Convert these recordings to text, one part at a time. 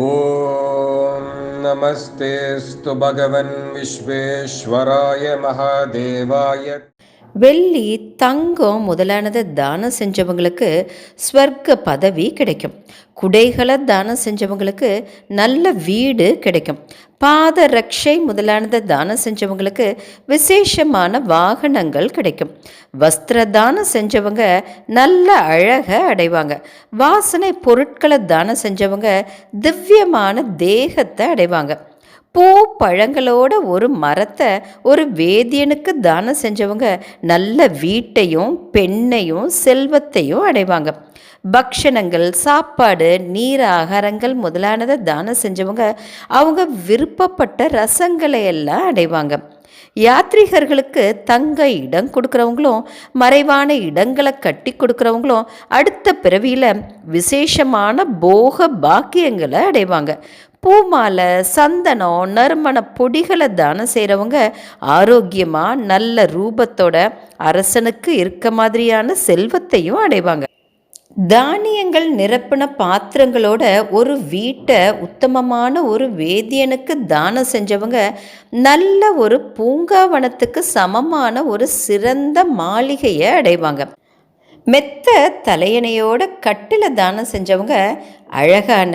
ॐ नमस्तेऽस्तु भगवन् विश्वेश्वराय महादेवाय வெள்ளி தங்கம் முதலானதை தானம் செஞ்சவங்களுக்கு ஸ்வர்க்க பதவி கிடைக்கும். குடைகளை தானம் செஞ்சவங்களுக்கு நல்ல வீடு கிடைக்கும். பாத ரக்ஷை முதலானதை தானம் செஞ்சவங்களுக்கு விசேஷமான வாகனங்கள் கிடைக்கும். வஸ்திர தானம் செஞ்சவங்க நல்ல அழகை அடைவாங்க. வாசனை பொருட்களை தானம் செஞ்சவங்க திவ்யமான தேகத்தை அடைவாங்க. பூ பழங்களோட ஒரு மரத்தை ஒரு வேதியனுக்கு தானம் செஞ்சவங்க நல்ல வீட்டையும் பெண்ணையும் செல்வத்தையும் அடைவாங்க. பக்ஷணங்கள் சாப்பாடு நீர் ஆகாரங்கள் முதலானதை தானம் செஞ்சவங்க அவங்க விருப்பப்பட்ட ரசங்களை எல்லாம் அடைவாங்க. யாத்ரீகர்களுக்கு தங்க இடம் கொடுக்குறவங்களும் மறைவான இடங்களை கட்டி கொடுக்குறவங்களும் அடுத்த பிறவியில் விசேஷமான போக பாக்கியங்களை அடைவாங்க. பூமாலை சந்தனம் நறுமண பொடிகளை தானம் செய்கிறவங்க ஆரோக்கியமாக நல்ல ரூபத்தோட அரசனுக்கு இருக்க மாதிரியான செல்வத்தையும் அடைவாங்க. தானியங்கள் நிரப்பின பாத்திரங்களோட ஒரு வீட்டை உத்தமமான ஒரு வேதியனுக்கு தானம் செஞ்சவங்க நல்ல ஒரு பூங்காவனத்துக்கு சமமான ஒரு சிறந்த மாளிகையை அடைவாங்க. மெத்த தலையணையோட கட்டில தானம் செஞ்சவங்க அழகான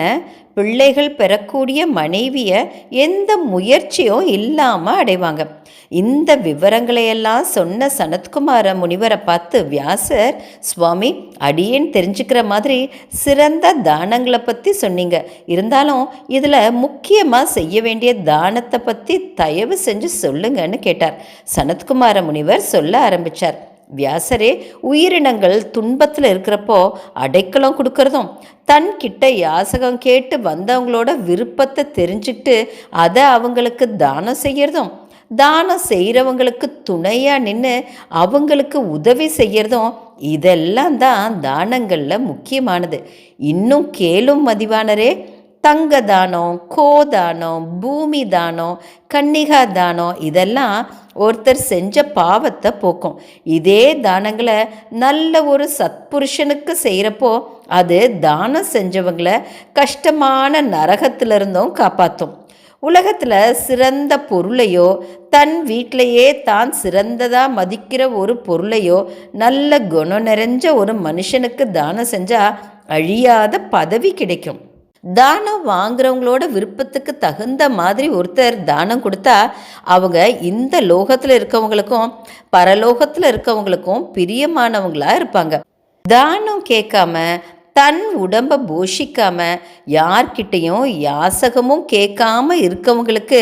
பிள்ளைகள் பெறக்கூடிய மனைவியை எந்த முயற்சியும் இல்லாமல் அடைவாங்க. இந்த விவரங்களையெல்லாம் சொன்ன சனத்குமார முனிவரை பார்த்து வியாசர் சுவாமி அடியேன்னு தெரிஞ்சுக்கிற மாதிரி சிறந்த தானங்களை பற்றி சொன்னீங்க. இருந்தாலும் இதில் முக்கியமாக செய்ய வேண்டிய தானத்தை பற்றி தயவு செஞ்சு சொல்லுங்கன்னு கேட்டார். சனத்குமார முனிவர் சொல்ல ஆரம்பித்தார் வியாசரே உயிரினங்கள் துன்பத்தில் இருக்கிறப்போ அடைக்கலம் கொடுக்கறதும் தன் கிட்ட யாசகம் கேட்டு வந்தவங்களோட விருப்பத்தை தெரிஞ்சுக்கிட்டு அதை அவங்களுக்கு தானம் செய்யறதும் தானம் செய்கிறவங்களுக்கு துணையாக நின்று அவங்களுக்கு உதவி செய்கிறதும் இதெல்லாம் தான் தானங்களில் முக்கியமானது. இன்னும் கேளும் மதிவானரே தங்க தானம் கோதானம் பூமி தானம் கன்னிகா தானம் இதெல்லாம் ஒருத்தர் செஞ்ச பாவத்தை போக்கும். இதே தானங்களை நல்ல ஒரு சத்புருஷனுக்கு செய்கிறப்போ அது தானம் செஞ்சவங்களை கஷ்டமான நரகத்திலிருந்தும் காப்பாற்றும் உலகத்தில் சிறந்த பொருளையோ தன் வீட்டிலையே தான் சிறந்ததாக மதிக்கிற ஒரு பொருளையோ நல்ல குணம் நிறைஞ்ச ஒரு மனுஷனுக்கு தானம் செஞ்சால் அழியாத பதவி கிடைக்கும். தானம் வாங்குறவங்களோட விருப்பத்துக்கு தகுந்த மாதிரி ஒருத்தர் தானம் கொடுத்தா அவங்க இந்த லோகத்தில் இருக்கவங்களுக்கும் பரலோகத்தில் இருக்கவங்களுக்கும் பிரியமானவங்களாக இருப்பாங்க. தானம் கேட்காம தன் உடம்பை போஷிக்காம யார்கிட்டையும் யாசகமும் கேட்காம இருக்கவங்களுக்கு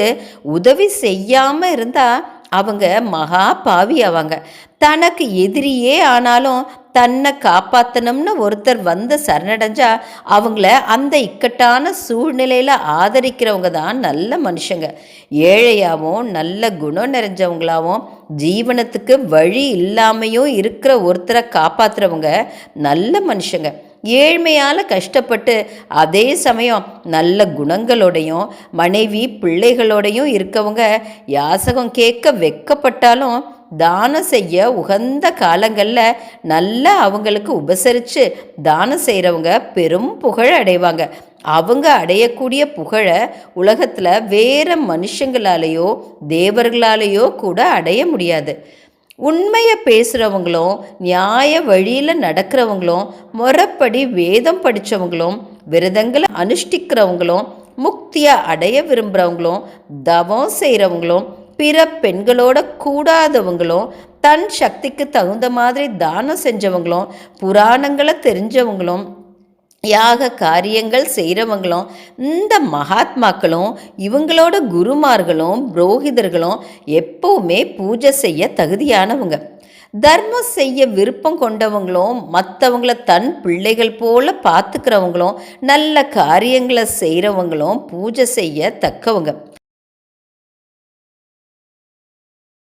உதவி செய்யாமல் இருந்தால் அவங்க மகா பாவி ஆவாங்க. தனக்கு எதிரியே ஆனாலும் தன்னை காப்பாற்றணும்னு ஒருத்தர் வந்து சரணடைஞ்சா அவங்கள அந்த இக்கட்டான சூழ்நிலையில் ஆதரிக்கிறவங்க தான் நல்ல மனுஷங்க. ஏழையாகவும் நல்ல குணம் நிறைஞ்சவங்களாகவும் ஜீவனத்துக்கு வழி இல்லாமையும் இருக்கிற ஒருத்தரை காப்பாற்றுறவங்க நல்ல மனுஷங்க. ஏழ்மையால் கஷ்டப்பட்டு அதே சமயம் நல்ல குணங்களோடையும் மனைவி பிள்ளைகளோடையும் இருக்கவங்க யாசகம் கேட்க வெக்கப்பட்டாலும் தானம் செய்ய உகந்த காலங்களில் நல்லா அவங்களுக்கு உபசரித்து தானம் செய்கிறவங்க பெரும் புகழ் அடைவாங்க. அவங்க அடையக்கூடிய புகழை உலகத்தில் வேறு மனுஷங்களாலேயோ தேவர்களாலேயோ கூட அடைய முடியாது. உண்மையை பேசுகிறவங்களும் நியாய வழியில் நடக்கிறவங்களும் முறைப்படி வேதம் படித்தவங்களும் விரதங்களை அனுஷ்டிக்கிறவங்களும் முக்தியை அடைய விரும்புகிறவங்களும் தவம் செய்கிறவங்களும் பிற பெண்களோட கூடாதவங்களும் தன் சக்திக்கு தகுந்த மாதிரி தானம் செஞ்சவங்களும் புராணங்களை தெரிஞ்சவங்களும் யாக காரியங்கள் செய்கிறவங்களும் இந்த மகாத்மாக்களும் இவங்களோட குருமார்களும் புரோகிதர்களும் எப்பவுமே பூஜை செய்ய தகுதியானவங்க. தர்மம் செய்ய விருப்பம் கொண்டவங்களும் மற்றவங்கள தன் பிள்ளைகள் போல பார்த்துக்கிறவங்களும் நல்ல காரியங்களை செய்கிறவங்களும் பூஜை செய்ய தக்கவங்க.